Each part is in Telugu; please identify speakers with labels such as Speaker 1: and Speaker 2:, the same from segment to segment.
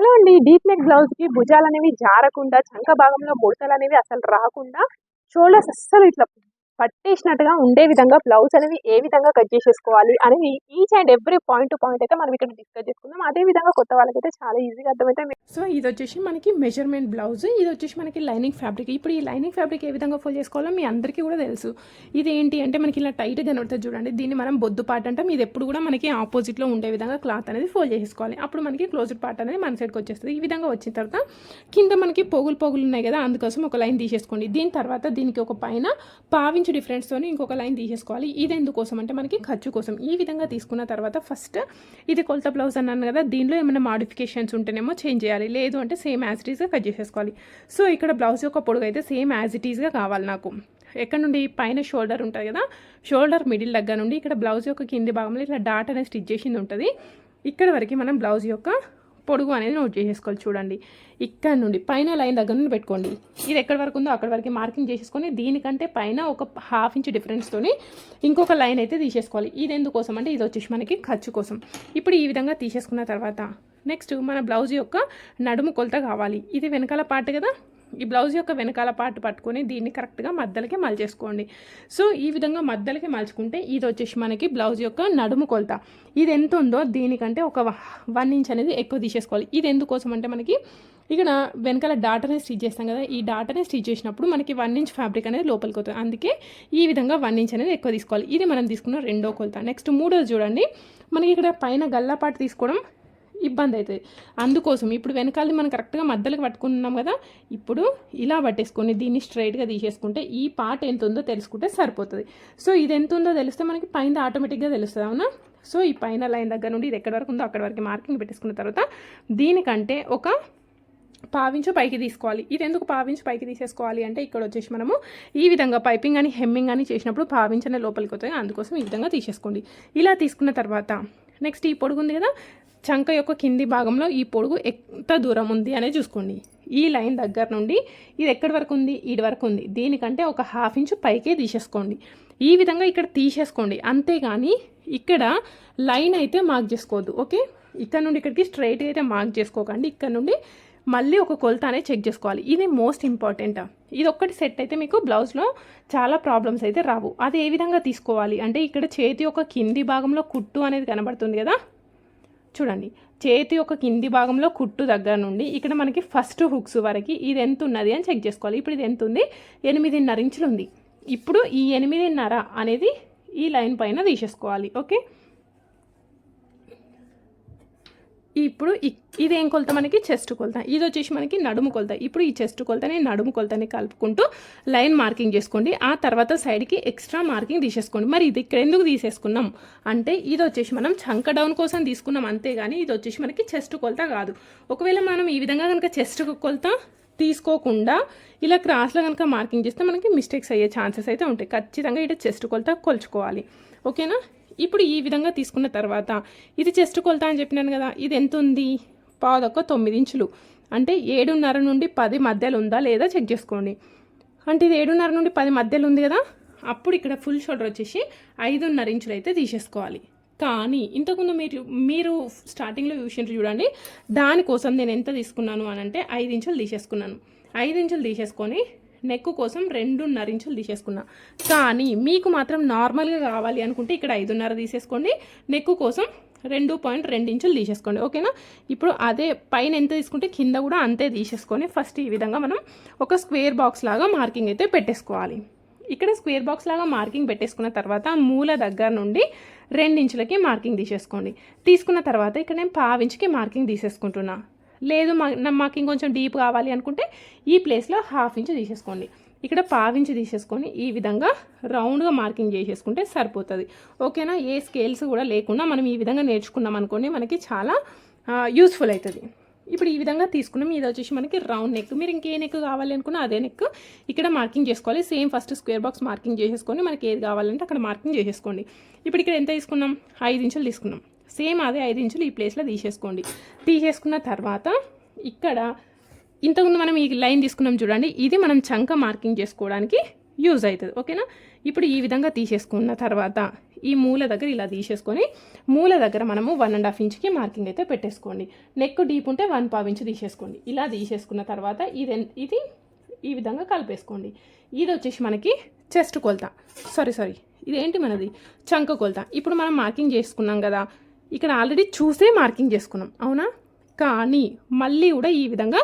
Speaker 1: హలో అండి. డీప్ నెక్ బ్లౌజ్కి భుజాలు అనేవి జారకుండా చంక భాగంలో ముడతలు అనేవి అసలు రాకుండా షోల్డర్స్ అస్సలు ఇట్లా పట్టేసినట్టుగా ఉండే విధంగా బ్లౌజ్ అనేది ఏ విధంగా కట్ చేసేసుకోవాలి అనేది each and every point to point అయితే మనం ఇక్కడ డిస్కస్ చేసుకుందాం. అదే విధంగా కొత్త వాళ్ళకైతే చాలా ఈజీగా అర్థమైతే
Speaker 2: సో ఇది వచ్చేసి మనకి మెజర్మెంట్ బ్లౌజ్ ఇది వచ్చేసి మనకి లైనింగ్ ఫ్యాబ్రిక్ ఇప్పుడు ఈ లైనింగ్ ఫ్యాబ్రిక్ ఏ విధంగా ఫోల్ చేసుకోవాలో మీ అందరికీ కూడా తెలుసు. ఇది ఏంటి అంటే మనకి ఇలా టైట్ కనబడుతుంది చూడండి. దీన్ని మనం బొద్దు పార్ట్ అంటాం. ఇది ఎప్పుడు కూడా మనకి ఆపోజిట్లో ఉండే విధంగా క్లాత్ అనేది ఫోల్డ్ చేసుకోవాలి. అప్పుడు మనకి క్లోజ్డ్ పార్ట్ అనేది మన సైడ్కి వచ్చేస్తుంది. ఈ విధంగా వచ్చిన తర్వాత కింద మనకి పొగులు పొగులు ఉన్నాయి కదా అందుకోసం ఒక లైన్ తీసేసుకోండి. దీని తర్వాత దీనికి ఒక పైన పావించు డిఫరెన్స్తో ఇంకొక లైన్ తీసేసుకోవాలి. ఇది ఎందుకోసం అంటే మనకి ఖర్చు కోసం. ఈ విధంగా తీసుకున్న తర్వాత ఫస్ట్ ఇది కొలత బ్లౌజ్ అన్నాను కదా దీనిలో ఏమైనా మాడిఫికేషన్స్ ఉంటేనేమో చేంజ్ చేయాలి. లేదు అంటే సేమ్ యాజ్ ఇట్ ఈస్గా కట్ చేసేసుకోవాలి. సో ఇక్కడ బ్లౌజ్ యొక్క పొడుగు అయితే సేమ్ యాజ్ ఇట్ ఈస్గా కావాలి నాకు. ఎక్కడ నుండి? పైన షోల్డర్ ఉంటుంది కదా షోల్డర్ మిడిల్ దగ్గర నుండి ఇక్కడ బ్లౌజ్ యొక్క కింది భాగంలో ఇట్లా డాట్ అనేది స్టిచ్ చేసింది ఉంటుంది. ఇక్కడ వరకు మనం బ్లౌజ్ యొక్క పొడుగు అనేది నోట్ చేసేసుకోవాలి చూడండి. ఇక్కడ నుండి పైన లైన్ దగ్గర నుండి పెట్టుకోండి. ఇది ఎక్కడి వరకు ఉందో అక్కడి వరకు మార్కింగ్ చేసేసుకొని దీనికంటే పైన ఒక హాఫ్ ఇంచ్ డిఫరెన్స్తోని ఇంకొక లైన్ అయితే తీసేసుకోవాలి. ఇది ఎందుకోసం అంటే ఇది వచ్చేసి మనకి ఖర్చు కోసం. ఇప్పుడు ఈ విధంగా తీసేసుకున్న తర్వాత నెక్స్ట్ మన బ్లౌజ్ యొక్క నడుము కొలత కావాలి. ఇది వెనకాల పార్ట్ కదా? ఈ బ్లౌజ్ యొక్క వెనకాల పార్ట్ పట్టుకొని దీన్ని కరెక్ట్గా మద్దలకి మలిచేసుకోండి సో ఈ విధంగా మద్దలకి మలుచుకుంటే ఇది వచ్చేసి మనకి బ్లౌజ్ యొక్క నడుము కొలత. ఇది ఎంత ఉందో దీనికంటే ఒక వన్ ఇంచ్ అనేది ఎక్కువ తీసేసుకోవాలి. ఇది ఎందుకోసం అంటే మనకి ఇక్కడ వెనకాల డాటనే స్టిచ్ చేస్తాం కదా ఈ డాటనే స్టిచ్ చేసినప్పుడు మనకి వన్ ఇంచ్ ఫ్యాబ్రిక్ అనేది లోపలికి అవుతుంది అందుకే ఈ విధంగా వన్ ఇంచ్ అనేది ఎక్కువ తీసుకోవాలి. ఇది మనం తీసుకున్న రెండో కొలత. నెక్స్ట్ మూడోది చూడండి. మనకి ఇక్కడ పైన గల్లా తీసుకోవడం ఇబ్బంది అవుతుంది అందుకోసం ఇప్పుడు వెనకాలని మనం కరెక్ట్గా మధ్యలోకి పట్టుకున్నాం కదా ఇప్పుడు ఇలా పట్టేసుకొని దీన్ని స్ట్రైట్గా తీసేసుకుంటే ఈ పార్ట్ ఎంత ఉందో తెలుసుకుంటే సరిపోతుంది. సో ఇది ఎంత ఉందో తెలిస్తే మనకి పైన ఆటోమేటిక్గా తెలుస్తుంది అవునా? సో ఈ పైన లైన్ దగ్గర నుండి ఇది ఎక్కడి వరకు ఉందో అక్కడి వరకు మార్కింగ్ పెట్టేసుకున్న తర్వాత దీనికంటే ఒక పావించు పైకి తీసుకోవాలి. ఇది ఎందుకు పావించు పైకి తీసేసుకోవాలి అంటే ఇక్కడ వచ్చేసి మనము ఈ విధంగా పైపింగ్ అని హెమ్మింగ్ అని చేసినప్పుడు పావించనే లోపలికి వస్తాయి. అందుకోసం ఈ విధంగా తీసేసుకోండి. ఇలా తీసుకున్న తర్వాత నెక్స్ట్ ఈ పొడుగు ఉంది కదా? చంక యొక్క కింది భాగంలో ఈ పొడుగు ఎంత దూరం ఉంది అనేది చూసుకోండి. ఈ లైన్ దగ్గర నుండి ఇది ఎక్కడి వరకు ఉంది? ఈడి వరకు ఉంది. దీనికంటే ఒక హాఫ్ ఇంచు పైకే తీసేసుకోండి. ఈ విధంగా ఇక్కడ తీసేసుకోండి. అంతేగాని ఇక్కడ లైన్ అయితే మార్క్ చేసుకోవద్దు. ఓకే? ఇక్కడ నుండి ఇక్కడికి స్ట్రైట్గా అయితే మార్క్ చేసుకోకండి. ఇక్కడ నుండి మళ్ళీ ఒక కొలత అనేది చెక్ చేసుకోవాలి. ఇది మోస్ట్ ఇంపార్టెంట్. ఇది ఒక్కటి సెట్ అయితే మీకు బ్లౌజ్లో చాలా ప్రాబ్లమ్స్ అయితే రావు. అది ఏ విధంగా తీసుకోవాలి? అంటే ఇక్కడ చేతి యొక్క కింది భాగంలో కుట్టు అనేది కనబడుతుంది కదా? చూడండి. చేతి యొక్క కింది భాగంలో కుట్టు దగ్గర నుండి ఇక్కడ మనకి ఫస్ట్ హుక్స్ వరకు ఇది ఎంత ఉన్నది అని చెక్ చేసుకోవాలి. ఇప్పుడు ఇది ఎంత ఉంది? ఎనిమిదిన్నర ఇంచులు ఉంది. ఇప్పుడు ఈ ఎనిమిదిన్నర అనేది ఈ లైన్ పైన తీసేసుకోవాలి. ఓకే? ఇప్పుడు ఇది ఇదేం కొలత మనకి? చెస్ట్ కొలత. ఇది వచ్చేసి మనకి నడుము కొలత. ఇప్పుడు ఈ చెస్ట్ కొలతని నడుము కొలతని కలుపుకుంటూ లైన్ మార్కింగ్ చేసుకోండి. ఆ తర్వాత సైడ్కి ఎక్స్ట్రా మార్కింగ్ తీసేసుకోండి. మరి ఇది ఇక్కడ ఎందుకు తీసేసుకున్నాం? అంటే ఇది వచ్చేసి మనం చంక డౌన్ కోసం తీసుకున్నాం అంతేగాని ఇది వచ్చేసి మనకి చెస్ట్ కొలత కాదు. ఒకవేళ మనం ఈ విధంగా కనుక చెస్ట్ కొలత తీసుకోకుండా ఇలా క్రాస్లో కనుక మార్కింగ్ చేస్తే మనకి మిస్టేక్స్ అయ్యే ఛాన్సెస్ అయితే ఉంటాయి. ఖచ్చితంగా ఇటు చెస్ట్ కొలత కొలుచుకోవాలి. ఓకేనా? ఇప్పుడు ఈ విధంగా తీసుకున్న తర్వాత ఇది చెస్ట్ కొలత అని చెప్పినాను కదా ఇది ఎంత ఉంది పాదొక్క తొమ్మిది ఇంచులు. అంటే ఏడున్నర నుండి పది మధ్యలో ఉందా లేదా చెక్ చేసుకోండి. అంటే ఇది ఏడున్నర నుండి పది మధ్యలో ఉంది కదా అప్పుడు ఇక్కడ ఫుల్ షోల్డర్ వచ్చేసి ఐదున్నర ఇంచులు అయితే తీసేసుకోవాలి. కానీ ఇంతకుముందు మీరు మీరు స్టార్టింగ్లో చూసిండ్రు చూడండి దానికోసం నేను ఎంత తీసుకున్నాను అని అంటే ఐదు ఇంచులు తీసేసుకున్నాను. ఐదు ఇంచులు తీసేసుకొని నెక్ కోసం రెండున్నర ఇంచులు తీసేసుకున్నా. కానీ మీకు మాత్రం నార్మల్గా కావాలి అనుకుంటే ఇక్కడ ఐదున్నర తీసేసుకోండి. నెక్ కోసం రెండు పాయింట్ రెండు ఇంచులు తీసేసుకోండి. ఓకేనా? ఇప్పుడు అదే పైన ఎంత తీసుకుంటే కింద కూడా అంతే తీసేసుకొని ఫస్ట్ ఈ విధంగా మనం ఒక స్క్వేర్ బాక్స్ లాగా మార్కింగ్ అయితే పెట్టేసుకోవాలి. ఇక్కడ స్క్వేర్ బాక్స్ లాగా మార్కింగ్ పెట్టేసుకున్న తర్వాత మూల దగ్గర నుండి ఇంచులకి మార్కింగ్ తీసేసుకోండి. తీసుకున్న తర్వాత ఇక్కడ నేను పావించుకి మార్కింగ్ తీసేసుకుంటున్నా. లేదు మా మాకు ఇంకొంచెం డీప్ కావాలి అనుకుంటే ఈ ప్లేస్లో హాఫ్ ఇంచ్ తీసేసుకోండి. ఇక్కడ పావించి తీసేసుకొని ఈ విధంగా రౌండ్గా మార్కింగ్ చేసేసుకుంటే సరిపోతుంది. ఓకేనా? ఏ స్కేల్స్ కూడా లేకుండా మనం ఈ విధంగా నేర్చుకున్నాం అనుకోండి మనకి చాలా యూస్ఫుల్ అవుతుంది ఇప్పుడు ఈ విధంగా తీసుకున్నాం. ఇది వచ్చేసి మనకి రౌండ్ నెక్. మీరు ఇంకే నెక్ కావాలి అనుకున్నా అదే నెక్ ఇక్కడ మార్కింగ్ చేసుకోవాలి. Same first square box marking చేసేసుకొని మనకి ఏది కావాలంటే అక్కడ మార్కింగ్ చేసేసుకోండి. ఇప్పుడు ఇక్కడ ఎంత తీసుకున్నాం? ఐదు ఇంచులు తీసుకున్నాం. సేమ్ అదే ఐదు ఇంచులు ఈ ప్లేస్లో తీసేసుకోండి. తీసేసుకున్న తర్వాత ఇక్కడ ఇంతకుముందు మనం ఈ లైన్ తీసుకున్నాం చూడండి ఇది మనం చంక మార్కింగ్ చేసుకోవడానికి యూజ్ అవుతుంది ఓకేనా? ఇప్పుడు ఈ విధంగా తీసేసుకున్న తర్వాత ఈ మూల దగ్గర ఇలా తీసేసుకొని మూల దగ్గర మనము వన్ అండ్ హాఫ్ ఇంచ్కి మార్కింగ్ అయితే పెట్టేసుకోండి. నెక్ డీప్ ఉంటే వన్ పావు ఇంచ్ తీసేసుకోండి. ఇలా తీసేసుకున్న తర్వాత ఇది ఇది ఈ విధంగా కలిపేసుకోండి. ఇది వచ్చేసి మనకి చెస్ట్ కొలత. సారీ సారీ ఇదేంటి మనది? చంక కొలత. ఇప్పుడు మనం మార్కింగ్ చేసుకున్నాం కదా ఇక్కడ ఆల్రెడీ చూసే మార్కింగ్ చేసుకున్నాం. అవునా? కానీ మళ్ళీ కూడా ఈ విధంగా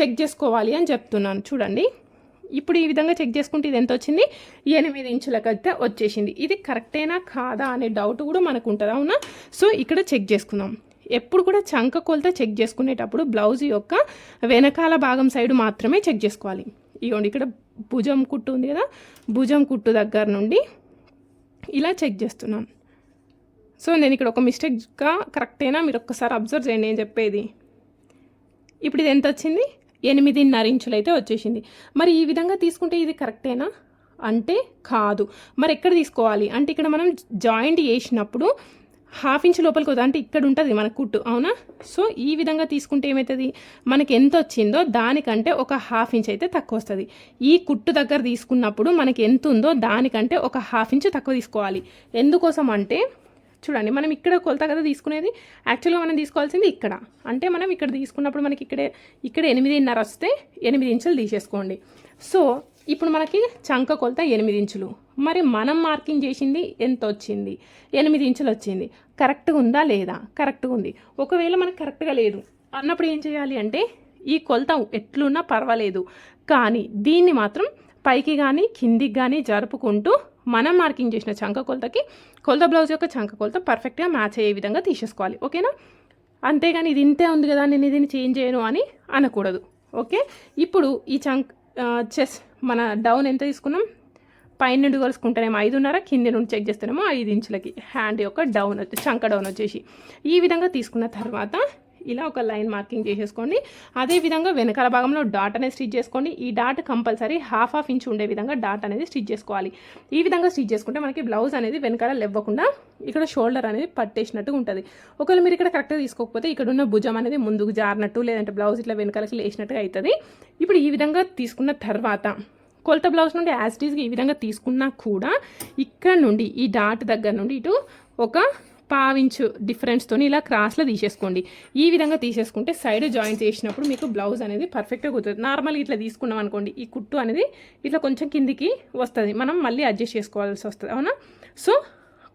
Speaker 2: చెక్ చేసుకోవాలి అని చెప్తున్నాను. చూడండి. ఇప్పుడు ఈ విధంగా చెక్ చేసుకుంటే ఇది ఎంత వచ్చింది? ఎనిమిది ఇంచులకైతే అయితే వచ్చేసింది. ఇది కరెక్టేనా కాదా అనే డౌట్ కూడా మనకు ఉంటుంది. అవునా? సో ఇక్కడ చెక్ చేసుకుందాం. ఎప్పుడు కూడా చంక కొలత చెక్ చేసుకునేటప్పుడు బ్లౌజ్ యొక్క వెనకాల భాగం సైడ్ మాత్రమే చెక్ చేసుకోవాలి. ఇగోండి ఇక్కడ భుజం కుట్టు ఉంది కదా? భుజం కుట్టు దగ్గర నుండి ఇలా చెక్ చేస్తున్నాను సో నేను ఇక్కడ ఒక మిస్టేక్గా కరెక్టేనా మీరు ఒక్కసారి అబ్జర్వ్ చేయండి నేను చెప్పేది. ఇప్పుడు ఇది ఎంత వచ్చింది? ఎనిమిదిన్నర ఇంచులు అయితే వచ్చేసింది. మరి ఈ విధంగా తీసుకుంటే ఇది కరెక్టేనా అంటే కాదు. మరి ఎక్కడ తీసుకోవాలి? అంటే ఇక్కడ మనం జాయింట్ చేసినప్పుడు హాఫ్ ఇంచ్ లోపలికి వద్దు అంటే ఇక్కడ ఉంటుంది మన కుట్టు అవునా? సో ఈ విధంగా తీసుకుంటే ఏమవుతుంది మనకి ఎంత వచ్చిందో దానికంటే ఒక హాఫ్ ఇంచ్ అయితే తక్కువ వస్తుంది. ఈ కుట్టు దగ్గర తీసుకున్నప్పుడు మనకి ఎంత ఉందో దానికంటే ఒక హాఫ్ ఇంచ్ తక్కువ తీసుకోవాలి. ఎందుకోసం అంటే చూడండి మనం ఇక్కడ కొలత కదా తీసుకునేది? యాక్చువల్గా మనం తీసుకోవాల్సింది ఇక్కడ. అంటే మనం ఇక్కడ తీసుకున్నప్పుడు మనకి ఇక్కడే ఇక్కడ ఎనిమిదిన్నర వస్తే ఎనిమిది ఇంచులు తీసేసుకోండి. సో ఇప్పుడు మనకి చంక కొలత ఎనిమిది ఇంచులు. మరి మనం మార్కింగ్ చేసింది ఎంత వచ్చింది? ఎనిమిది ఇంచులు వచ్చింది. కరెక్ట్గా ఉందా లేదా? కరెక్ట్గా ఉంది. ఒకవేళ మనకు కరెక్ట్గా లేదు అన్నప్పుడు ఏం చేయాలి అంటే ఈ కొలత ఎట్లున్నా పర్వాలేదు. కానీ దీన్ని మాత్రం పైకి కానీ కిందికి కానీ జరుపుకుంటూ మనం మార్కింగ్ చేసిన చంక కొలతకి కొలత బ్లౌజ్ యొక్క చంక కొలత పర్ఫెక్ట్గా మ్యాచ్ అయ్యే విధంగా తీసేసుకోవాలి. ఓకేనా? అంతేగాని ఇది ఇంతే ఉంది కదా నేను దీన్ని చేంజ్ చేయను అని అనకూడదు. ఓకే? ఇప్పుడు ఈ చంక్ చెస్ మన డౌన్ ఎంత తీసుకున్నాం? పైన నుండి కలుసుకుంటేనేమో ఐదున్నర కింది నుండి చెక్ చేస్తేనేమో ఐదు ఇంచులకి. హ్యాండ్ యొక్క డౌన్ చంక డౌన్ వచ్చేసి ఈ విధంగా తీసుకున్న తర్వాత ఇలా ఒక లైన్ మార్కింగ్ చేసేసుకోండి అదే విధంగా వెనకాల భాగంలో డాట్ అనేది స్టిచ్ చేసుకోండి. ఈ dot compulsory half half inch ఉండే విధంగా డాట్ అనేది స్టిచ్ చేసుకోవాలి. ఈ విధంగా స్టిచ్ చేసుకుంటే మనకి బ్లౌజ్ అనేది వెనకాల లేవ్వకుండా ఇక్కడ షోల్డర్ అనేది పట్టేసినట్టు ఉంటుంది. ఒకవేళ మీరు ఇక్కడ కరెక్ట్గా తీసుకోకపోతే ఇక్కడ ఉన్న భుజం అనేది ముందుకు జారినట్టు లేదంటే బ్లౌజ్ ఇట్లా వెనకాలకి లేచినట్టుగా అవుతుంది ఇప్పుడు ఈ విధంగా తీసుకున్న తర్వాత కొలత బ్లౌజ్ నుండి యాస్టీస్కి ఈ విధంగా తీసుకున్నా కూడా ఇక్కడ నుండి ఈ డాట్ దగ్గర నుండి ఇటు ఒక పావించు డిఫరెన్స్తో ఇలా క్రాస్లో తీసేసుకోండి. ఈ విధంగా తీసేసుకుంటే సైడ్ జాయింట్ చేసినప్పుడు మీకు బ్లౌజ్ అనేది పర్ఫెక్ట్గా కుదురుతుంది. నార్మల్గా ఇట్లా తీసుకున్నాం అనుకోండి ఈ కుట్టు అనేది ఇట్లా కొంచెం కిందికి వస్తుంది. మనం మళ్ళీ అడ్జస్ట్ చేసుకోవాల్సి వస్తుంది అవునా? సో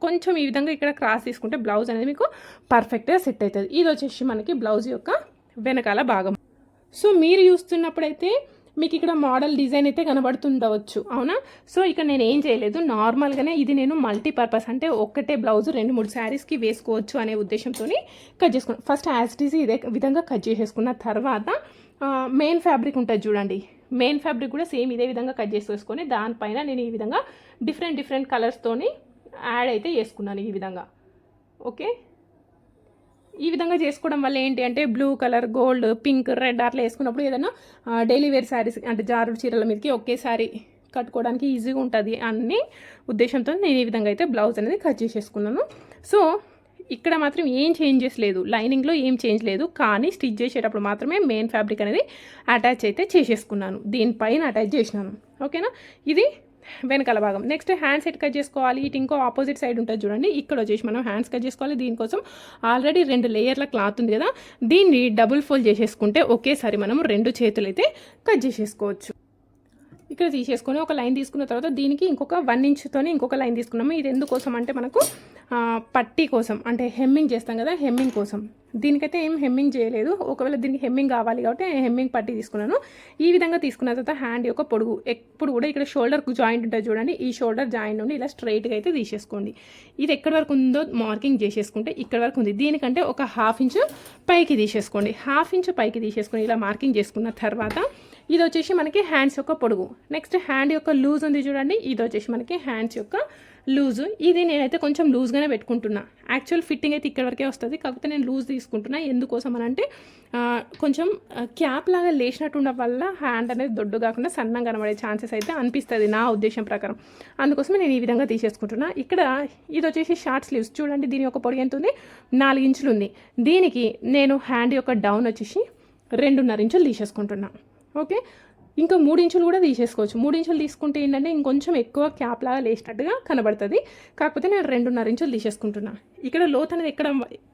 Speaker 2: కొంచెం ఈ విధంగా ఇక్కడ క్రాస్ తీసుకుంటే బ్లౌజ్ అనేది మీకు పర్ఫెక్ట్గా సెట్ అవుతుంది. ఇది వచ్చేసి మనకి బ్లౌజ్ యొక్క వెనకాల భాగం. సో మీరు చూస్తున్నప్పుడైతే మీకు ఇక్కడ మోడల్ డిజైన్ అయితే కనబడుతుండవచ్చు. అవునా? సో ఇక్కడ నేను ఏం చేయలేదు. నార్మల్గానే ఇది నేను మల్టీపర్పస్ అంటే ఒక్కటే బ్లౌజ్ రెండు మూడు శారీస్కి వేసుకోవచ్చు అనే ఉద్దేశంతో కట్ చేసుకున్నాను ఫస్ట్ యాజ్ ఇట్ ఈజ్ ఇదే విధంగా కట్ చేసేసుకున్న తర్వాత మెయిన్ ఫ్యాబ్రిక్ ఉంటుంది చూడండి. మెయిన్ ఫ్యాబ్రిక్ కూడా సేమ్ ఇదే విధంగా కట్ చేసేసుకొని దానిపైన నేను ఈ విధంగా డిఫరెంట్ డిఫరెంట్ కలర్స్తోని యాడ్ అయితే చేసుకున్నాను ఈ విధంగా. ఓకే? ఈ విధంగా చేసుకోవడం వల్ల ఏంటి అంటే blue colour gold pink red అట్లా వేసుకున్నప్పుడు ఏదైనా డైలీ వేర్ శారీస్ అంటే జారుడు చీరల మీదకి ఒకేసారి కట్టుకోవడానికి ఈజీగా ఉంటుంది అన్ని ఉద్దేశంతో నేను ఈ విధంగా అయితే బ్లౌజ్ అనేది కట్ చేసేసుకున్నాను. సో ఇక్కడ మాత్రం ఏం చేంజెస్ లేదు. లైనింగ్లో ఏం చేంజ్ లేదు. కానీ స్టిచ్ చేసేటప్పుడు మాత్రమే మెయిన్ ఫ్యాబ్రిక్ అనేది అటాచ్ అయితే చేసేసుకున్నాను. దీనిపైన అటాచ్ చేసినాను. ఓకేనా? ఇది వెనకాల భాగం. నెక్స్ట్ హ్యాండ్స్ ఎట్ కట్ చేసుకోవాలి. ఇటు ఇంకో ఆపోజిట్ సైడ్ ఉంటుంది చూడండి. ఇక్కడ వచ్చేసి మనం హ్యాండ్స్ కట్ చేసుకోవాలి. దీనికోసం ఆల్రెడీ రెండు లేయర్ల క్లాత్ ఉంది కదా. దీన్ని డబుల్ ఫోల్డ్ చేసేసుకుంటే ఒకేసారి మనం రెండు చేతులు అయితే కట్ చేసేసుకోవచ్చు. ఇక్కడ తీసేసుకొని ఒక లైన్ తీసుకున్న తర్వాత దీనికి ఇంకొక వన్ ఇంచ్తోనే ఇంకొక లైన్ తీసుకున్నాము. ఇది ఎందుకోసం అంటే మనకు పట్టీ కోసం అంటే హెమ్మింగ్ చేస్తాం కదా హెమ్మింగ్ కోసం. దీనికైతే ఏం హెమ్మింగ్ చేయలేదు. ఒకవేళ దీనికి హెమ్మింగ్ కావాలి కాబట్టి హెమ్మింగ్ పట్టీ తీసుకున్నాను. ఈ విధంగా తీసుకున్న తర్వాత హ్యాండ్ యొక్క పొడుగు ఎప్పుడు కూడా ఇక్కడ షోల్డర్ జాయింట్ ఉంటుంది చూడండి. ఈ షోల్డర్ జాయింట్ నుండి ఇలా స్ట్రైట్గా అయితే తీసేసుకోండి. ఇది ఎక్కడి వరకు ఉందో మార్కింగ్ చేసేసుకుంటే ఇక్కడ వరకు ఉంది. దీనికంటే ఒక హాఫ్ ఇంచు పైకి తీసేసుకోండి. హాఫ్ ఇంచు పైకి తీసేసుకొని ఇలా మార్కింగ్ చేసుకున్న తర్వాత ఇది వచ్చేసి మనకి హ్యాండ్స్ యొక్క పొడుగు. నెక్స్ట్ హ్యాండ్ యొక్క లూజ్ ఉంది చూడండి. ఇది వచ్చేసి మనకి హ్యాండ్స్ యొక్క లూజు. ఇది నేనైతే కొంచెం లూజ్గానే పెట్టుకుంటున్నా. యాక్చువల్ ఫిట్టింగ్ అయితే ఇక్కడ వరకే వస్తుంది. కాకపోతే నేను లూజ్ తీసుకుంటున్నా. ఎందుకోసం అని అంటే కొంచెం క్యాప్ లాగా లేచినట్టు ఉండడం వల్ల హ్యాండ్ అనేది దొడ్డు కాకుండా సన్నంగా కనబడే ఛాన్సెస్ అయితే అనిపిస్తుంది నా ఉద్దేశం ప్రకారం. అందుకోసమే నేను ఈ విధంగా తీసేసుకుంటున్నా. ఇక్కడ ఇది వచ్చేసి షార్ట్ స్లీవ్స్ చూడండి దీని యొక్క పొడి ఎంత ఉంది? నాలుగు ఇంచులు ఉంది. దీనికి నేను హ్యాండ్ యొక్క డౌన్ వచ్చేసి రెండున్నర ఇంచులు తీసేసుకుంటున్నా. ఓకే ఇంకా మూడు ఇంచులు కూడా తీసేసుకోవచ్చు. మూడు ఇంచులు తీసుకుంటే ఏంటంటే ఇంకొంచెం ఎక్కువ క్యాప్ లాగా లేచినట్టుగా కనబడుతుంది. కాకపోతే నేను రెండున్నర ఇంచులు తీసేసుకుంటున్నా. ఇక్కడ లోత్ అనేది ఎక్కడ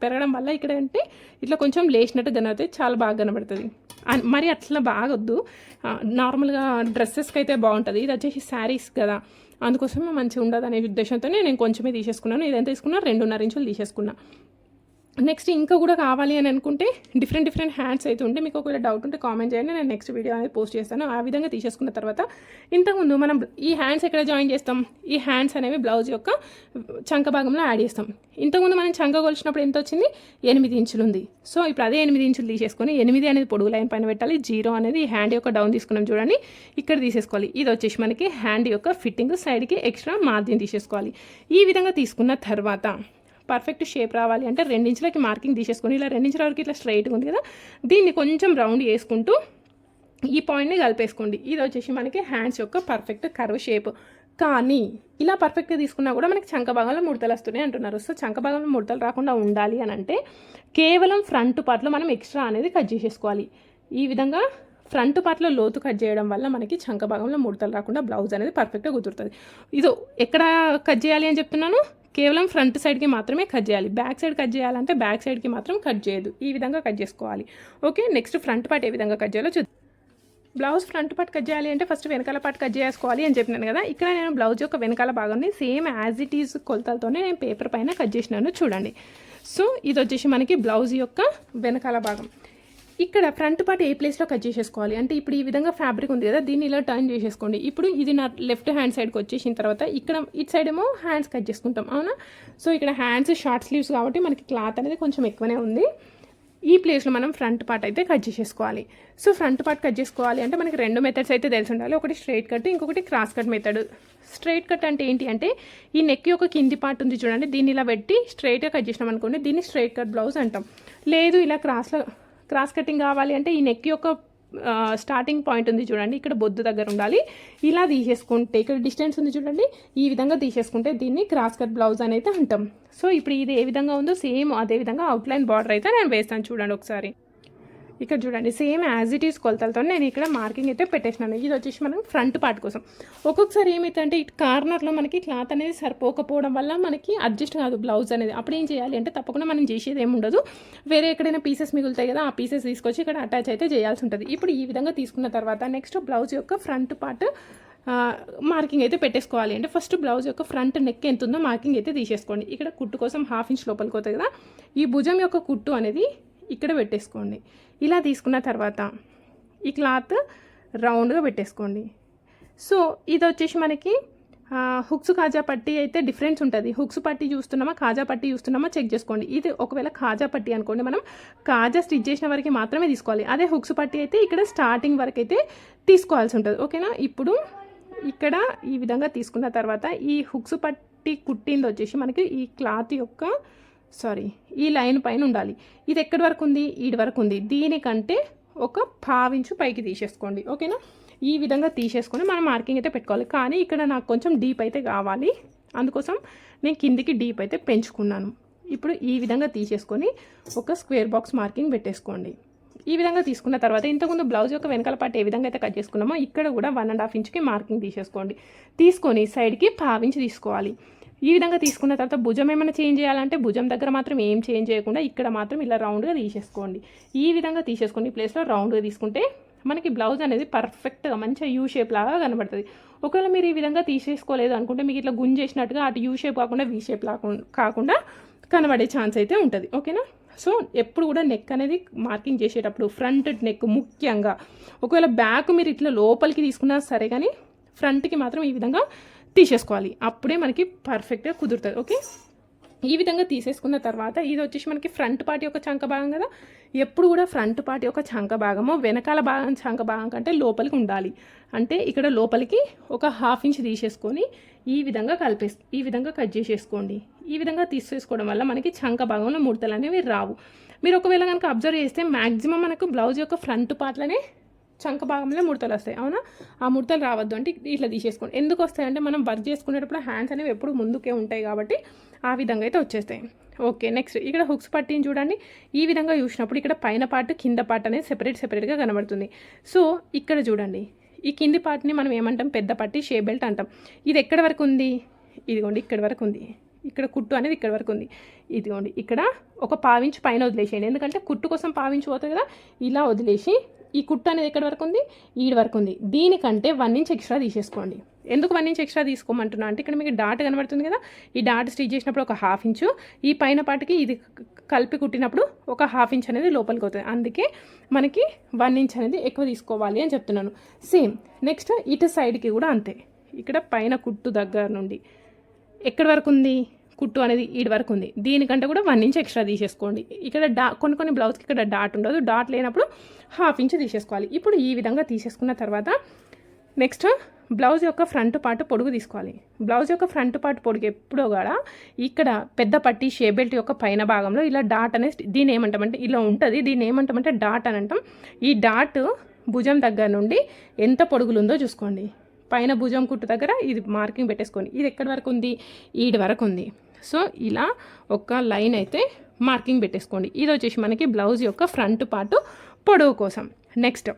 Speaker 2: పెరగడం వల్ల ఇక్కడ అంటే ఇట్లా కొంచెం లేచినట్టు కనబడుతుంది చాలా బాగా కనబడుతుంది. మరి అట్లా బాగొద్దు. నార్మల్గా డ్రెస్సెస్కి అయితే బాగుంటుంది. ఇది వచ్చేసి శారీస్ కదా. అందుకోసం మంచిగా ఉండదు అనే ఉద్దేశంతో నేను కొంచెమే తీసేసుకున్నాను. ఇదంతా తీసుకున్నా రెండున్నర ఇంచులు తీసేసుకున్నా. నెక్స్ట్ ఇంకా కూడా కావాలి అని అనుకుంటే డిఫరెంట్ డిఫరెంట్ హ్యాండ్స్ అయితే ఉంటే మీకు ఒకవేళ డౌట్ ఉంటే కామెంట్ చేయండి. నేను నెక్స్ట్ వీడియో అనేది పోస్ట్ చేస్తాను. ఆ విధంగా తీసేసుకున్న తర్వాత ఇంతకుముందు మనం ఈ హ్యాండ్స్ ఎక్కడ జాయిన్ చేస్తాం? ఈ హ్యాండ్స్ అనేవి బ్లౌజ్ యొక్క చంక భాగంలో యాడ్ చేస్తాం. ఇంతకుముందు మనం చంక కొలిచినప్పుడు ఎంత వచ్చింది? ఎనిమిది ఇంచులు ఉంది. సో ఇప్పుడు అదే ఎనిమిది ఇంచులు తీసేసుకొని ఎనిమిది అనేది పొడుగు లైన్ పైన పెట్టాలి. జీరో అనేది ఈ హ్యాండ్ యొక్క డౌన్ తీసుకున్నాం చూడండి. ఇక్కడ తీసేసుకోవాలి. ఇది వచ్చేసి మనకి హ్యాండ్ యొక్క ఫిట్టింగ్ సైడ్కి ఎక్స్ట్రా మార్జిన్ తీసేసుకోవాలి. ఈ విధంగా తీసుకున్న తర్వాత పర్ఫెక్ట్ షేప్ రావాలి. అంటే రెండించులకి మార్కింగ్ తీసేసుకొని ఇలా రెండించుల వరకు ఇట్లా స్ట్రైట్గా ఉంది కదా దీన్ని కొంచెం రౌండ్ చేసుకుంటూ ఈ పాయింట్ని కలిపేసుకోండి. ఇది వచ్చేసి మనకి హ్యాండ్స్ యొక్క పర్ఫెక్ట్ కర్వ్ షేప్ కానీ ఇలా పర్ఫెక్ట్గా తీసుకున్నా కూడా మనకి చంక భాగంలో ముడతలు వస్తున్నాయి అంటున్నారు. సో చంక భాగంలో ముడతలు రాకుండా ఉండాలి అని అంటే కేవలం ఫ్రంట్ పార్ట్లో మనం ఎక్స్ట్రా అనేది కట్ చేసేసుకోవాలి. ఈ విధంగా ఫ్రంట్ పార్ట్లో లోతు కట్ చేయడం వల్ల మనకి చంక భాగంలో ముడతలు రాకుండా బ్లౌజ్ అనేది పర్ఫెక్ట్గా కుదురుతుంది. ఇదో ఎక్కడ కట్ చేయాలి అని చెప్తున్నాను? కేవలం ఫ్రంట్ సైడ్కి మాత్రమే కట్ చేయాలి. బ్యాక్ సైడ్ కట్ చేయాలంటే బ్యాక్ సైడ్కి మాత్రం కట్ చేయదు ఈ విధంగా కట్ చేసుకోవాలి. ఓకే నెక్స్ట్ ఫ్రంట్ పార్ట్ ఏ విధంగా కట్ చేయాలో చూద్దాం. బ్లౌజ్ ఫ్రంట్ పార్ట్ కట్ చేయాలి అంటే ఫస్ట్ వెనకాల పార్ట్ కట్ చేసుకోవాలి అని చెప్పినాను కదా. ఇక్కడ నేను బ్లౌజ్ యొక్క వెనకాల భాగాన్ని సేమ్ యాజ్ ఇట్ ఈజ్ కొలతలతోనే నేను పేపర్ పైన కట్ చేసినాను చూడండి. సో ఇది వచ్చేసి మనకి బ్లౌజ్ యొక్క వెనకాల భాగం. ఇక్కడ ఫ్రంట్ పార్ట్ ఏ ప్లేస్లో కట్ చేసేసుకోవాలి? అంటే ఇప్పుడు ఈ విధంగా ఫ్యాబ్రిక్ ఉంది కదా దీన్ని ఇలా టర్న్ చేసేసుకోండి. ఇప్పుడు ఇది నా లెఫ్ట్ హ్యాండ్ సైడ్కి వచ్చేసిన తర్వాత ఇక్కడ ఇటు సైడ్ ఏమో హ్యాండ్స్ కట్ చేసుకుంటాం అవునా? సో ఇక్కడ హ్యాండ్స్ షార్ట్ స్లీవ్స్ కాబట్టి మనకి క్లాత్ అనేది కొంచెం ఎక్కువనే ఉంది. ఈ ప్లేస్లో మనం ఫ్రంట్ పార్ట్ అయితే కట్ చేసేసుకోవాలి. సో ఫ్రంట్ పార్ట్ కట్ చేసుకోవాలి అంటే మనకి రెండు మెథడ్స్ అయితే తెలిసి ఉండాలి. ఒకటి స్ట్రైట్ కట్ ఇంకొకటి cross cut method straight cut అంటే ఏంటి అంటే ఈ నెక్ యొక్క కింది పార్ట్ ఉంది చూడండి దీన్ని ఇలా పెట్టి స్ట్రైట్గా కట్ చేసినాం అనుకోండి దీన్ని స్ట్రైట్ కట్ బ్లౌజ్ అంటాం. లేదు ఇలా క్రాస్లో క్రాస్ కటింగ్ కావాలి అంటే ఈ నెక్ యొక్క స్టార్టింగ్ పాయింట్ ఉంది చూడండి. ఇక్కడ బొద్దు దగ్గర ఉండాలి. ఇలా తీసేసుకుంటే ఇక్కడ డిస్టెన్స్ ఉంది చూడండి. ఈ విధంగా తీసేసుకుంటే దీన్ని క్రాస్ కట్ బ్లౌజ్ అని అయితే అంటాం. సో ఇప్పుడు ఇది ఏ విధంగా ఉందో సేమ్ అదే విధంగా అవుట్లైన్ బార్డర్ అయితే నేను వేస్తాను చూడండి ఒకసారి. ఇక్కడ చూడండి సేమ్ యాజ్ ఇట్ ఈస్ కొలతలతో నేను ఇక్కడ మార్కింగ్ అయితే పెట్టేసినాను. ఇది వచ్చేసి మనం ఫ్రంట్ పార్ట్ కోసం. ఒక్కొక్కసారి ఏమైందంటే ఇటు కార్నర్లో మనకి క్లాత్ అనేది సరిపోకపోవడం వల్ల మనకి అడ్జస్ట్ కాదు బ్లౌజ్ అనేది. అప్పుడు ఏం చేయాలి అంటే తప్పకుండా మనం చేసేది ఏమి ఉండదు. వేరే ఎక్కడైనా పీసెస్ మిగులుతాయి కదా ఆ పీసెస్ తీసుకొచ్చి ఇక్కడ అటాచ్ అయితే చేయాల్సి ఉంటుంది. ఇప్పుడు ఈ విధంగా తీసుకున్న తర్వాత నెక్స్ట్ బ్లౌజ్ యొక్క ఫ్రంట్ పార్ట్ మార్కింగ్ అయితే పెట్టేసుకోవాలి. అంటే ఫస్ట్ బ్లౌజ్ యొక్క ఫ్రంట్ నెక్ ఎంత ఉందో మార్కింగ్ అయితే తీసేసుకోండి. ఇక్కడ కుట్టు కోసం హాఫ్ ఇంచ్ లోపలికి పోతుంది కదా. ఈ భుజం యొక్క కుట్టు అనేది ఇక్కడ పెట్టేసుకోండి. ఇలా తీసుకున్న తర్వాత ఈ క్లాత్ రౌండ్గా పెట్టేసుకోండి. సో ఇది వచ్చేసి మనకి హుక్స్ కాజా పట్టి అయితే డిఫరెన్స్ ఉంటుంది. హుక్స్ పట్టి చూస్తున్నామా కాజా పట్టి చూస్తున్నామా చెక్ చేసుకోండి. ఇది ఒకవేళ కాజా పట్టి అనుకోండి మనం కాజా స్టిచ్ చేసిన వరకు మాత్రమే తీసుకోవాలి. అదే హుక్స్ పట్టి అయితే ఇక్కడ స్టార్టింగ్ వరకు అయితే తీసుకోవాల్సి ఉంటుంది. ఓకేనా? ఇప్పుడు ఇక్కడ ఈ విధంగా తీసుకున్న తర్వాత ఈ హుక్స్ పట్టి కుట్టింది వచ్చేసి మనకి ఈ క్లాత్ యొక్క సారీ ఈ లైన్ పైన ఉండాలి. ఇది ఎక్కడి వరకు ఉంది? ఈడి వరకు ఉంది. దీనికంటే ఒక పావించు పైకి తీసేసుకోండి. ఓకేనా? ఈ విధంగా తీసేసుకొని మనం మార్కింగ్ అయితే పెట్టుకోవాలి. కానీ ఇక్కడ నాకు కొంచెం డీప్ అయితే కావాలి. అందుకోసం నేను కిందికి డీప్ అయితే పెంచుకున్నాను. ఇప్పుడు ఈ విధంగా తీసేసుకొని ఒక స్క్వేర్ బాక్స్ మార్కింగ్ పెట్టేసుకోండి. ఈ విధంగా తీసుకున్న తర్వాత ఇంతకుముందు బ్లౌజ్ యొక్క వెనకాల పాటు ఏ విధంగా అయితే కట్ చేసుకున్నామో ఇక్కడ కూడా వన్ అండ్ హాఫ్ ఇంచ్కి మార్కింగ్ తీసేసుకోండి. తీసుకొని సైడ్కి పావించి తీసుకోవాలి. ఈ విధంగా తీసుకున్న తర్వాత భుజం ఏమైనా చేంజ్ చేయాలంటే భుజం దగ్గర మాత్రం ఏం చేంజ్ చేయకుండా ఇక్కడ మాత్రం ఇలా రౌండ్గా తీసేసుకోండి. ఈ విధంగా తీసేసుకోండి ఈ ప్లేస్లో రౌండ్గా తీసుకుంటే మనకి బ్లౌజ్ అనేది పర్ఫెక్ట్గా మంచిగా యూ షేప్ లాగా కనబడుతుంది. ఒకవేళ మీరు ఈ విధంగా తీసేసుకోలేదు అనుకుంటే మీకు ఇట్లా గుంజేసినట్టుగా అటు యూ షేప్ కాకుండా వీ షేప్ కాకుండా కనబడే ఛాన్స్ అయితే ఉంటుంది. ఓకేనా? సో ఎప్పుడు కూడా నెక్ అనేది మార్కింగ్ చేసేటప్పుడు ఫ్రంట్ నెక్ ముఖ్యంగా. ఒకవేళ బ్యాక్ మీరు ఇట్లా లోపలికి తీసుకున్నా సరే కానీ ఫ్రంట్కి మాత్రం ఈ విధంగా తీసేసుకోవాలి. అప్పుడే మనకి పర్ఫెక్ట్గా కుదురుతుంది ఓకే? ఈ విధంగా తీసేసుకున్న తర్వాత ఇది వచ్చేసి మనకి ఫ్రంట్ పార్ట్ యొక్క చంక భాగం కదా? ఎప్పుడు కూడా ఫ్రంట్ పార్ట్ యొక్క చంక భాగము వెనకాల భాగం చంక భాగం కంటే లోపలికి ఉండాలి. అంటే ఇక్కడ లోపలికి ఒక హాఫ్ ఇంచ్ తీసేసుకొని ఈ విధంగా కలిపే ఈ విధంగా కట్ చేసేసుకోండి. ఈ విధంగా తీసేసుకోవడం వల్ల మనకి చంక భాగంలో ముడతలు అనేవి రావు. మీరు ఒకవేళ కనుక అబ్జర్వ్ చేస్తే మ్యాక్సిమం మనకు బ్లౌజ్ యొక్క ఫ్రంట్ పార్ట్లనే చంక భాగంలో ముడతలు వస్తాయి. అవునా? ఆ ముడతలు రావద్దు అంటే ఇట్లా తీసేసుకోండి. ఎందుకు వస్తాయంటే మనం వర్క్ చేసుకునేటప్పుడు హ్యాండ్స్ అనేవి ఎప్పుడు ముందుకే ఉంటాయి కాబట్టి ఆ విధంగా అయితే వచ్చేస్తాయి. ఓకే నెక్స్ట్ ఇక్కడ హుక్స్ పట్టిని చూడండి. ఈ విధంగా చూసినప్పుడు ఇక్కడ పైన పార్ట్ కింద పార్ట్ అనేది సెపరేట్ సెపరేట్గా కనబడుతుంది. సో ఇక్కడ చూడండి. ఈ కింది పార్ట్ని మనం ఏమంటాం? పెద్ద పట్టి షే బెల్ట్ అంటాం. ఇది ఎక్కడ వరకు ఉంది? ఇదిగోండి ఇక్కడ వరకు ఉంది. ఇక్కడ కుట్టు అనేది ఇక్కడ వరకు ఉంది. ఇదిగోండి ఇక్కడ ఒక పావించి పైన వదిలేసేయండి. ఎందుకంటే కుట్టు కోసం పావించి పోతుంది కదా? ఇలా వదిలేసి ఈ కుట్టు అనేది ఎక్కడి వరకు ఉంది? ఈడి వరకు ఉంది. దీనికంటే వన్ ఇంచ్ ఎక్స్ట్రా తీసేసుకోండి. ఎందుకు వన్ ఇంచ్ ఎక్స్ట్రా తీసుకోమంటున్నా అంటే ఇక్కడ మీకు డాట్ కనబడుతుంది కదా? ఈ డాట్ స్టిచ్ చేసినప్పుడు ఒక హాఫ్ ఇంచు ఈ పైన పాటికి ఇది కలిపి కుట్టినప్పుడు ఒక హాఫ్ ఇంచ్ అనేది లోపలికి అవుతుంది. అందుకే మనకి వన్ ఇంచ్ అనేది ఎక్కువ తీసుకోవాలి అని చెప్తున్నాను. సేమ్ నెక్స్ట్ ఇటు సైడ్కి కూడా అంతే. ఇక్కడ పైన కుట్టు దగ్గర నుండి. ఎక్కడి వరకు ఉంది? కుట్టు అనేది ఈడి వరకు ఉంది. దీనికంటే కూడా వన్ ఇంచ్ ఎక్స్ట్రా తీసేసుకోండి. ఇక్కడ డా కొన్ని కొన్ని బ్లౌజ్కి ఇక్కడ డాట్ ఉండదు. డాట్ లేనప్పుడు హాఫ్ ఇంచ్ తీసేసుకోవాలి. ఇప్పుడు ఈ విధంగా తీసేసుకున్న తర్వాత నెక్స్ట్ బ్లౌజ్ యొక్క ఫ్రంట్ పార్ట్ పొడుగు తీసుకోవాలి. బ్లౌజ్ యొక్క ఫ్రంట్ పార్ట్ పొడుగు ఎప్పుడో కూడా ఇక్కడ పెద్ద పట్టి షేబెల్ట్ యొక్క పైన భాగంలో ఇలా డాట్ అనేది దీన్ని ఏమంటామంటే ఇలా ఉంటుంది. దీన్ని ఏమంటామంటే డాట్ అని అంటాం. ఈ డాట్ భుజం దగ్గర నుండి ఎంత పొడుగులు ఉందో చూసుకోండి. పైన భుజం కుట్టు దగ్గర ఇది మార్కింగ్ పెట్టేసుకోండి. ఇది ఎక్కడి వరకు ఉంది? ఈడి వరకు ఉంది. సో ఇలా ఒక లైన్ అయితే మార్కింగ్ పెట్టేసుకోండి. ఇది వచ్చేసి మనకి బ్లౌజ్ యొక్క ఫ్రంట్ పార్ట్ పొడవు కోసం. నెక్స్ట్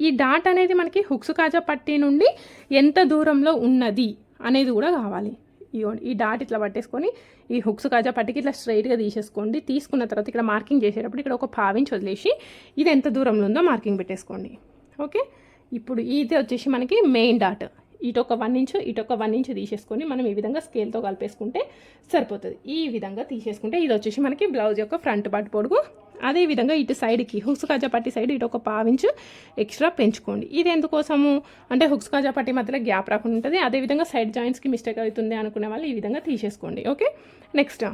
Speaker 2: ఈ డాట్ అనేది మనకి హుక్స్ కాజా పట్టి నుండి ఎంత దూరంలో ఉన్నది అనేది కూడా కావాలి. ఇదిగోండి ఈ డాట్ ఇట్లా పట్టేసుకొని ఈ హుక్స్ కాజా పట్టికి ఇట్లా స్ట్రైట్గా తీసేసుకోండి. తీసుకున్న తర్వాత ఇక్కడ మార్కింగ్ చేసేటప్పుడు ఇక్కడ ఒక పావించి వదిలేసి ఇది ఎంత దూరంలో ఉందో మార్కింగ్ పెట్టేసుకోండి. ఓకే? ఇప్పుడు ఇది వచ్చేసి మనకి మెయిన్ డాట్. ఇటు ఒక వన్ ఇంచు ఇటు ఒక వన్ ఇంచు తీసేసుకొని మనం ఈ విధంగా స్కేల్తో కలిపేసుకుంటే సరిపోతుంది. ఈ విధంగా తీసేసుకుంటే ఇది వచ్చేసి మనకి బ్లౌజ్ యొక్క ఫ్రంట్ పార్ట్ పొడుగు అదే విధంగా ఇటు సైడ్కి హుక్స్ కాజాపట్టి సైడ్ ఇటు ఒక పావించు ఎక్స్ట్రా పెంచుకోండి. ఇది ఎందుకోసము? అంటే హుక్స్ కాజాపట్టి మధ్యలో గ్యాప్ రాకుండా ఉంటుంది. అదేవిధంగా సైడ్ జాయింట్స్కి మిస్టేక్ అవుతుంది అనుకునే వాళ్ళు ఈ విధంగా తీసేసుకోండి. ఓకే? నెక్స్ట్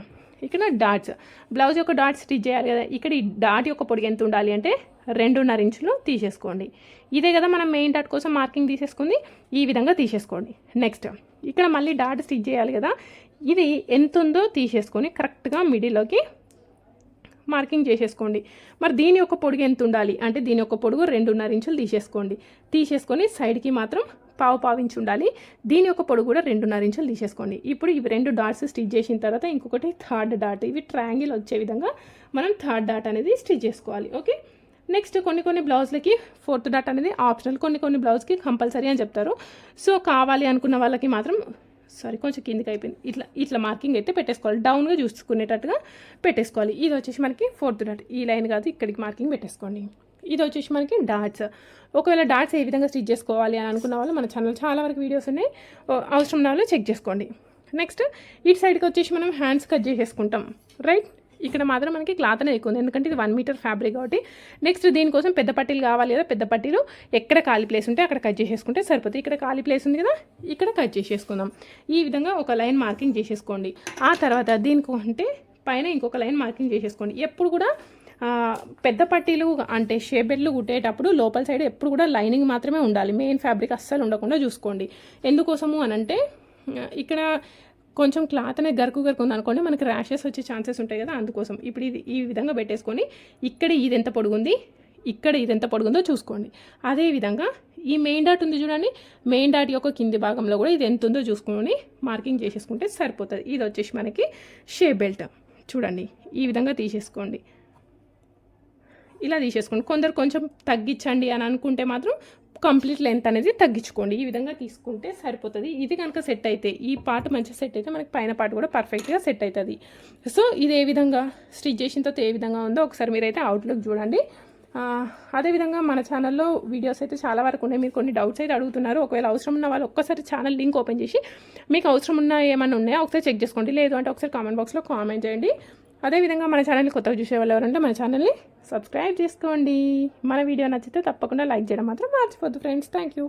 Speaker 2: ఇక్కడ డాట్స్. బ్లౌజ్ యొక్క డాట్ స్టిచ్ చేయాలి కదా. ఇక్కడ ఈ డాట్ యొక్క పొడిగి ఎంత ఉండాలి అంటే రెండున్నర ఇంచులు తీసేసుకోండి. ఇదే కదా మనం మెయిన్ డాట్ కోసం మార్కింగ్ తీసేసుకుంది. ఈ విధంగా తీసేసుకోండి. నెక్స్ట్ ఇక్కడ మళ్ళీ డాట్ స్టిచ్ చేయాలి కదా. ఇది ఎంత ఉందో తీసేసుకొని కరెక్ట్గా మిడిల్లోకి మార్కింగ్ చేసేసుకోండి. మరి దీని యొక్క పొడుగు ఎంత ఉండాలి? అంటే దీని యొక్క పొడుగు రెండున్నర ఇంచులు తీసేసుకోండి. తీసేసుకొని సైడ్కి మాత్రం పావు పావు ఉండాలి. దీని యొక్క పొడుగు కూడా రెండున్నర ఇంచులు తీసేసుకోండి. ఇప్పుడు ఇవి రెండు డాట్స్ స్టిచ్ చేసిన తర్వాత ఇంకొకటి థర్డ్ డాట్ ఇవి ట్రయాంగిల్ వచ్చే విధంగా మనం థర్డ్ డాట్ అనేది స్టిచ్ చేసుకోవాలి. ఓకే నెక్స్ట్ కొన్ని కొన్ని బ్లౌజ్లకి ఫోర్త్ డాట్ అనేది ఆప్షనల్ కొన్ని కొన్ని బ్లౌజ్కి కంపల్సరీ అని చెప్తారు. సో కావాలి అనుకున్న వాళ్ళకి మాత్రం సారీ కొంచెం కిందికి అయిపోయింది. ఇట్లా ఇట్లా మార్కింగ్ అయితే పెట్టేసుకోవాలి. డౌన్గా చూసుకునేటట్టుగా పెట్టేసుకోవాలి. ఇది వచ్చేసి మనకి ఫోర్త్ డాట్. ఈ లైన్ కాదు ఇక్కడికి మార్కింగ్ పెట్టేసుకోండి. ఇది వచ్చేసి మనకి డాట్స్. ఒకవేళ డాట్స్ ఏ విధంగా స్టిచ్ చేసుకోవాలి అని అనుకున్న వాళ్ళు మన ఛానల్ చాలా వరకు వీడియోస్ ఉన్నాయి. అవసరం ఉన్న వాళ్ళు చెక్ చేసుకోండి. నెక్స్ట్ ఇటు సైడ్కి వచ్చేసి మనం హ్యాండ్స్ కట్ చేసేసుకుంటాం. రైట్ ఇక్కడ మాత్రం మనకి క్లాత్ అనేది ఎక్కువ ఉంది. ఎందుకంటే ఇది వన్ మీటర్ ఫ్యాబ్రిక్ కాబట్టి నెక్స్ట్ దీనికోసం పెద్ద పట్టీలు కావాలి కదా. పెద్ద పట్టీలు ఎక్కడ ఖాళీ ప్లేస్ ఉంటే అక్కడ కట్ చేసేసుకుంటే సరిపోతుంది. ఇక్కడ ఖాళీ ప్లేస్ ఉంది కదా ఇక్కడ కట్ చేసేసుకుందాం. ఈ విధంగా ఒక లైన్ మార్కింగ్ చేసేసుకోండి. ఆ తర్వాత దీనికి అంటే పైన ఇంకొక లైన్ మార్కింగ్ చేసేసుకోండి. ఎప్పుడు కూడా పెద్ద పట్టీలు అంటే షేబెడ్లు కుట్టేటప్పుడు లోపల సైడ్ ఎప్పుడు కూడా లైనింగ్ మాత్రమే ఉండాలి. మెయిన్ ఫ్యాబ్రిక్ అస్సలు ఉండకుండా చూసుకోండి. ఎందుకోసము అని అంటే ఇక్కడ కొంచెం క్లాత్ అనేది గరుకు గరుకు ఉంది అనుకోండి మనకి ర్యాషెస్ వచ్చే ఛాన్సెస్ ఉంటాయి కదా అందుకోసం. ఇప్పుడు ఇది ఈ విధంగా పెట్టేసుకొని ఇక్కడ ఇది ఎంత పొడుగుంది ఇక్కడ ఇది ఎంత పొడుగుందో చూసుకోండి. అదే విధంగా ఈ మెయిన్ డాట్ ఉంది చూడండి మెయిన్ డాట్ యొక్క కింది భాగంలో కూడా ఇది ఎంత ఉందో చూసుకొని మార్కింగ్ చేసేసుకుంటే సరిపోతుంది. ఇది వచ్చేసి మనకి షే బెల్ట్ చూడండి ఈ విధంగా తీసేసుకోండి. ఇలా తీసేసుకోండి. కొందరు కొంచెం తగ్గించండి అని అనుకుంటే మాత్రం కంప్లీట్ లెంత్ అనేది తగ్గించుకోండి. ఈ విధంగా తీసుకుంటే సరిపోతుంది. ఇది కనుక సెట్ అయితే ఈ పార్ట్ మంచిగా సెట్ అయితే మనకి పైన పార్ట్ కూడా పర్ఫెక్ట్గా సెట్ అవుతుంది సో ఇది ఏ విధంగా స్టిచ్ చేసిన తర్వాత ఏ విధంగా ఉందో ఒకసారి మీరైతే అవుట్లుక్ చూడండి. అదేవిధంగా మన ఛానల్లో వీడియోస్ అయితే చాలా వరకు ఉన్నాయి. మీరు కొన్ని డౌట్స్ అయితే అడుగుతున్నారు. ఒకవేళ అవసరం ఉన్న వాళ్ళు ఒక్కసారి ఛానల్ లింక్ ఓపెన్ చేసి మీకు అవసరం ఉన్న ఏమైనా ఉన్నాయో? ఒకసారి చెక్ చేసుకోండి. లేదు అంటే ఒకసారి కామెంట్ బాక్స్లో కామెంట్ చేయండి. అదేవిధంగా మన ఛానల్ని కొత్తగా చూసే వాళ్ళు ఎవరంటే మన ఛానల్ని సబ్స్క్రైబ్ చేసుకోండి. మన వీడియో నచ్చితే తప్పకుండా లైక్ చేయడం మాత్రం మర్చిపోద్దు ఫ్రెండ్స్ థ్యాంక్ యూ